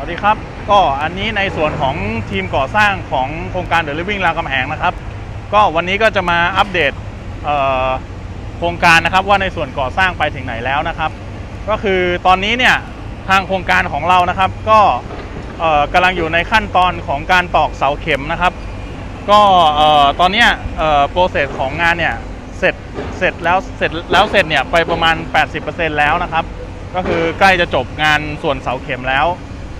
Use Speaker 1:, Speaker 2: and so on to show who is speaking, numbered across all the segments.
Speaker 1: วัสดีครับ ก็อันนี้ในส่วนของทีมก่อสร้างของโครงการเด e ลิ v วิ่งรามคำแหงนะครับ ก็วันนี้ก็จะมาอัปเดตโครงการนะครับว่าในส่วนก่อสร้างไปถึงไหนแล้วนะครับ ก็คือตอนนี้เนี่ยทางโครงการของเรานะครับ ก็กำลังอยู่ในขั้นตอนของการตอกเสาเข็มนะครับ ก็ตอนนี้โปรเซสของงานเนี่ยเสร็จเสร็จแล้วเสร็จแล้วเสร็จเนี่ยไปประมาณ 80%แล้วนะครับ ก็คือใกล้จะจบงานส่วนเสาเข็มแล้ว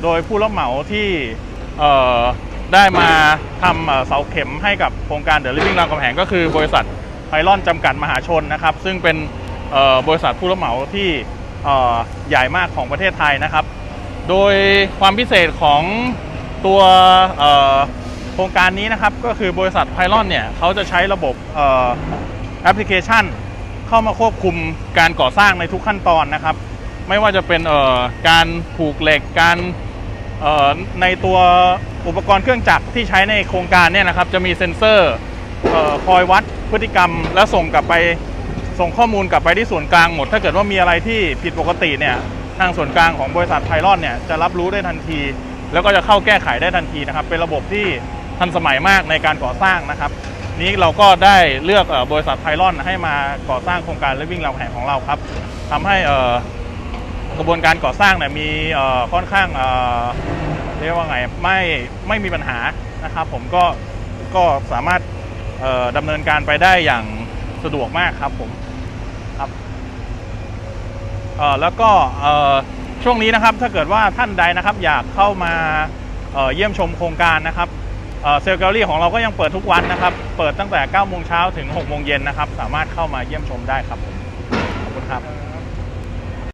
Speaker 1: โดยผู้รับเหมาที่ได้มาทำเสาเข็มให้กับโครงการเด e ลิ v วิ่งรามคำแหงก็คือบริษัทไพลอนจำกัดมหาชนนะครับ ซึ่งเป็นบริษัทผู้รับเหมาที่ใหญ่มากของประเทศไทยนะครับ โดยความพิเศษของตัวโครงการนี้นะครับก็คือบริษัทไพลอนเนี่ยเขาจะใช้ระบบแอปพลิเคชัน เข้ามาควบคุมการก่อสร้างในทุกขั้นตอนนะครับ ไม่ว่าจะเป็นการผูกเหล็กการ ในตัวอุปกรณ์เครื่องจักรที่ใช้ในโครงการเนี่ยนะครับ จะมีเซ็นเซอร์คอยวัดพฤติกรรม และส่งกลับไปส่งข้อมูลกลับไปที่ส่วนกลางหมด ถ้าเกิดว่ามีอะไรที่ผิดปกติเนี่ยทางส่วนกลางของบริษัทไพลอนเนี่ยจะรับรู้ได้ทันที แล้วก็จะเข้าแก้ไขได้ทันทีนะครับ เป็นระบบที่ทันสมัยมากในการก่อสร้างนะครับ นี้เราก็ได้เลือกออบริษัทไพลอนให้มาก่อสร้างโครงการเลวิ่งราแห่งของเราครับทำให้อ่อ กระบวนการก่อสร้างเนี่ยมีค่อนข้างเรียกว่าไงไม่ไม่มีปัญหานะครับ ผมก็ก็สามารถดำเนินการไปได้อย่างสะดวกมากครับผมครับแล้วก็ช่วงนี้นะครับถ้าเกิดว่าท่านใดนะครับอยากเข้ามาเยี่ยมชมโครงการนะครับเอ่อเซลล์แกลลี่ของเราก็ยังเปิดทุกวันนะครับ เปิดตั้งแต่9โมงเช้าถึง6โมงเย็นนะครับ สามารถเข้ามาเยี่ยมชมได้ครับผมขอบคุณครับ